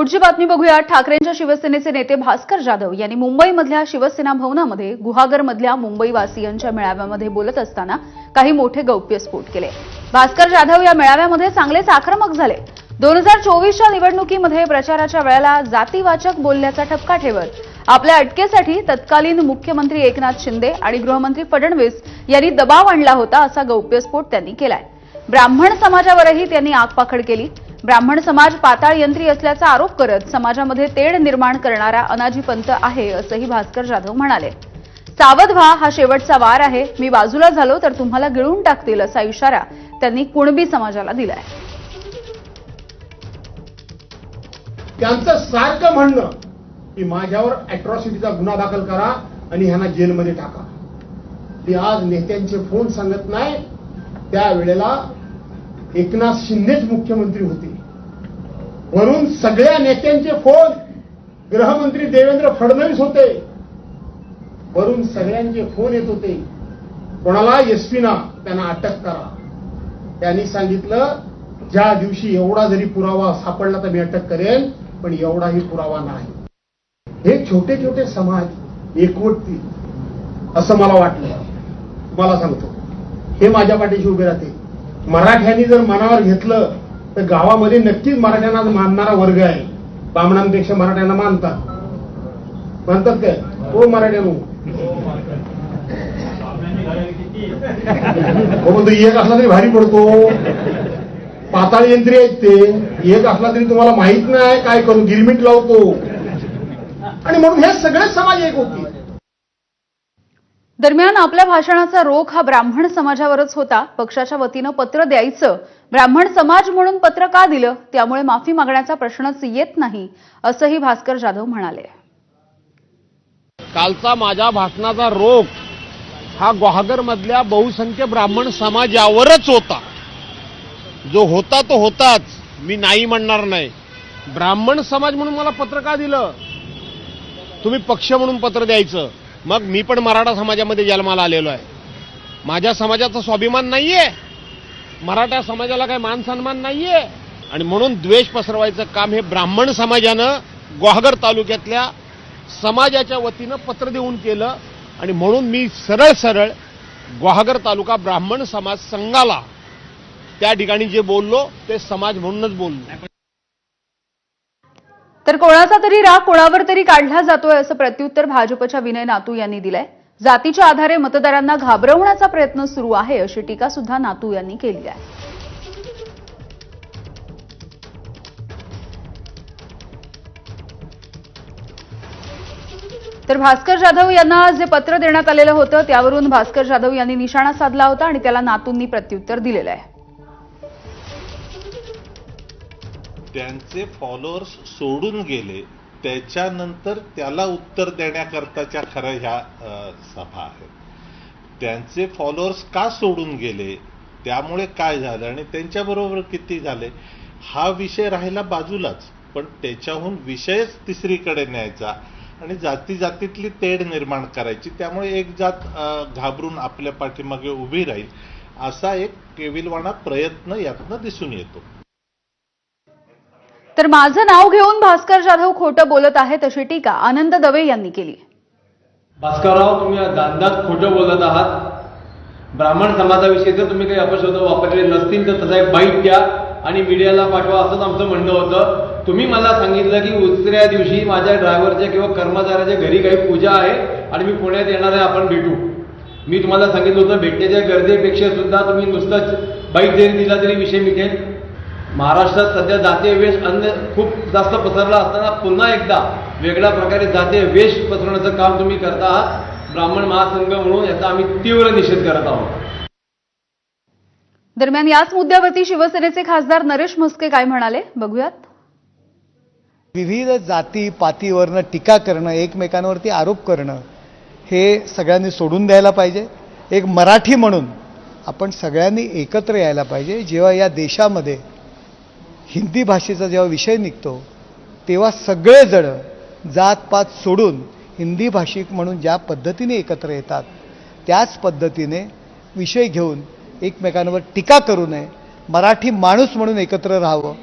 पुढची बातमी बघूया. ठाकरेंच्या शिवसेनेचे नेते भास्कर जाधव यांनी मुंबईमधल्या शिवसेना भवनामध्ये गुहागरमधल्या मुंबईवासियांच्या मेळाव्यामध्ये बोलत असताना काही मोठे गौप्यस्फोट केले. भास्कर जाधव या मेळाव्यामध्ये चांगलेच आक्रमक झाले. दोन हजार चोवीसच्या निवडणुकीमध्ये प्रचाराच्या वेळेला जातीवाचक बोलल्याचा ठपका ठेवत आपल्या अटकेसाठी तत्कालीन मुख्यमंत्री एकनाथ शिंदे आणि गृहमंत्री फडणवीस यांनी दबाव आणला होता असा गौप्यस्फोट त्यांनी केलाय. ब्राह्मण समाजावरही त्यांनी आगपाखड केली. ब्राह्मण समाज पाताळ यंत्री असल्याचा आरोप करत समाजामध्ये तेढ निर्माण करणारा अनाजी पंत आहे असंही भास्कर जाधव म्हणाले. सावध व्हा हा शेवटचा वार आहे. मी बाजूला झालो तर तुम्हाला गिळून टाकतील असा इशारा त्यांनी कुणबी समाजाला दिलाय. त्यांचं सारखं म्हणणं की माझ्यावर अॅट्रॉसिटीचा गुन्हा दाखल करा आणि ह्यांना जेलमध्ये टाका. ते आज नेत्यांचे फोन सांगत नाही. त्यावेळेला एकनाथ शिंदेच मुख्यमंत्री होते. वरून सगळ्या नेत्यांचे फोन. गृहमंत्री देवेंद्र फडणवीस होते. वरून सगळ्यांचे फोन येत होते. कोणाला एसपीना त्यांना अटक करा. त्यांनी सांगितलं ज्या दिवशी एवढा जरी पुरावा सापडला तर मी अटक करेन पण एवढाही पुरावा नाही. हे छोटे छोटे समाज एकवटतील असं मला वाटलं. मला सांगतो. हे माझ्या पाठीशी उभे राहते. मराठ्यांनी जर मनावर घेतलं तर गावामध्ये नक्कीच मराठ्यांना मानणारा वर्ग आहे. बामणांपेक्षा मराठ्यांना मानतात. म्हणतात काय? हो मराठ्यानो हो म्हणतो एक असला तरी भारी पडतो. पाताळ यंत्री आहेत ते. एक असला तरी तुम्हाला माहीत नाही काय करू. गिरमिट लावतो. आणि म्हणून हे सगळे समाज एक होती. दरम्यान आपल्या भाषणाचा रोख हा ब्राह्मण समाजावरच होता. पक्षाच्या वतीनं पत्र द्यायचं. ब्राह्मण समाज म्हणून पत्र का दिलं? त्यामुळे माफी मागण्याचा प्रश्नच येत नाही असंही भास्कर जाधव म्हणाले. कालचा माझ्या भाषणाचा रोख हा गुहागरमधल्या बहुसंख्य ब्राह्मण समाजावरच होता. जो होता तो होताच. मी नाही म्हणणार नाही. ब्राह्मण समाज म्हणून मला पत्र का दिलं? तुम्ही पक्ष म्हणून पत्र द्यायचं. मग मी पण मराठा समाजामध्ये जन्माला आलेलो आहे. माझ्या समाजाचा स्वाभिमान नाहीये. मराठा समाजाला काही मान सन्मान नाहीये. आणि म्हणून द्वेष पसरवायचं काम हे ब्राह्मण समाजानं गुहागर तालुक्यातल्या समाजाच्या वतीनं पत्र देऊन केलं. आणि म्हणून मी सरळ सरळ गुहागर तालुका ब्राह्मण समाज संघाला त्या ठिकाणी जे बोललो ते समाज म्हणूनच बोललो. तर कोणाचा तरी राग कोणावर तरी काढला जातोय असं प्रत्युत्तर भाजपच्या विनय नातू यांनी दिलंय. जातीच्या आधारे मतदारांना घाबरवण्याचा प्रयत्न सुरू आहे अशी टीका सुद्धा नातू यांनी केली आहे. तर भास्कर जाधव यांना जे पत्र देण्यात आलेलं होतं त्यावरून भास्कर जाधव यांनी निशाणा साधला होता आणि त्याला नातूंनी प्रत्युत्तर दिलेलं आहे. त्यांचे फॉलोअर्स सोडून गेले त्याच्यानंतर त्याला उत्तर देण्याकरताच्या खरं ह्या सभा आहेत. त्यांचे फॉलोअर्स का सोडून गेले? त्यामुळे काय झालं? आणि त्यांच्याबरोबर किती झाले? हा विषय राहिला बाजूलाच पण त्याच्याहून विषयच तिसरीकडे न्यायचा आणि जाती जातीतली तेढ निर्माण करायची. त्यामुळे एक जात घाबरून आपल्या पाठीमागे उभी राहील असा एक केविलवाणा प्रयत्न यातनं दिसून येतो. तर माझं नाव घेऊन भास्कर जाधव खोटं बोलत आहेत अशी टीका आनंद दवे यांनी केली. भास्करराव तुम्ही दांदात खोटं बोलत आहात. ब्राह्मण समाजाविषयी जर तुम्ही काही अपशब्द वापरले नसतील तर तसा एक बाईट द्या आणि मीडियाला पाठवा असंच आमचं म्हणणं होतं. तुम्ही मला सांगितलं की दुसऱ्या दिवशी माझ्या ड्रायव्हरच्या किंवा कर्मचाऱ्याच्या घरी काही पूजा आहे आणि मी पुण्यात येणार आहे आपण भेटू. मी तुम्हाला सांगितलं होतं भेटण्याच्या गरजेपेक्षा सुद्धा तुम्ही नुसतंच बाईट जरी दिला तरी विषय मिटेल. महाराष्ट्रात सध्या जातीय वेश अन्य खूप जास्त पसरला असताना पुन्हा एकदा वेगळ्या प्रकारे जातीय वेश पसरवण्याचं काम तुम्ही करता आहात. ब्राह्मण महासंघ म्हणून याचा आम्ही तीव्र निषेध करत आहोत. दरम्यान याच मुद्द्यावरती शिवसेनेचे खासदार नरेश म्हस्के काय म्हणाले? बघूयात. विविध जाती पातीवरनं टीका करणं एकमेकांवरती आरोप करणं हे सगळ्यांनी सोडून द्यायला पाहिजे. एक मराठी म्हणून आपण सगळ्यांनी एकत्र यायला पाहिजे. जेव्हा या देशामध्ये हिंदी भाषेचा जेव्हा विषय निघतो तेव्हा सगळेजण जातपात सोडून हिंदी भाषिक म्हणून ज्या पद्धतीने एकत्र येतात त्याच पद्धतीने विषय घेऊन एकमेकांवर टीका करू नये. मराठी माणूस म्हणून एकत्र राहावं.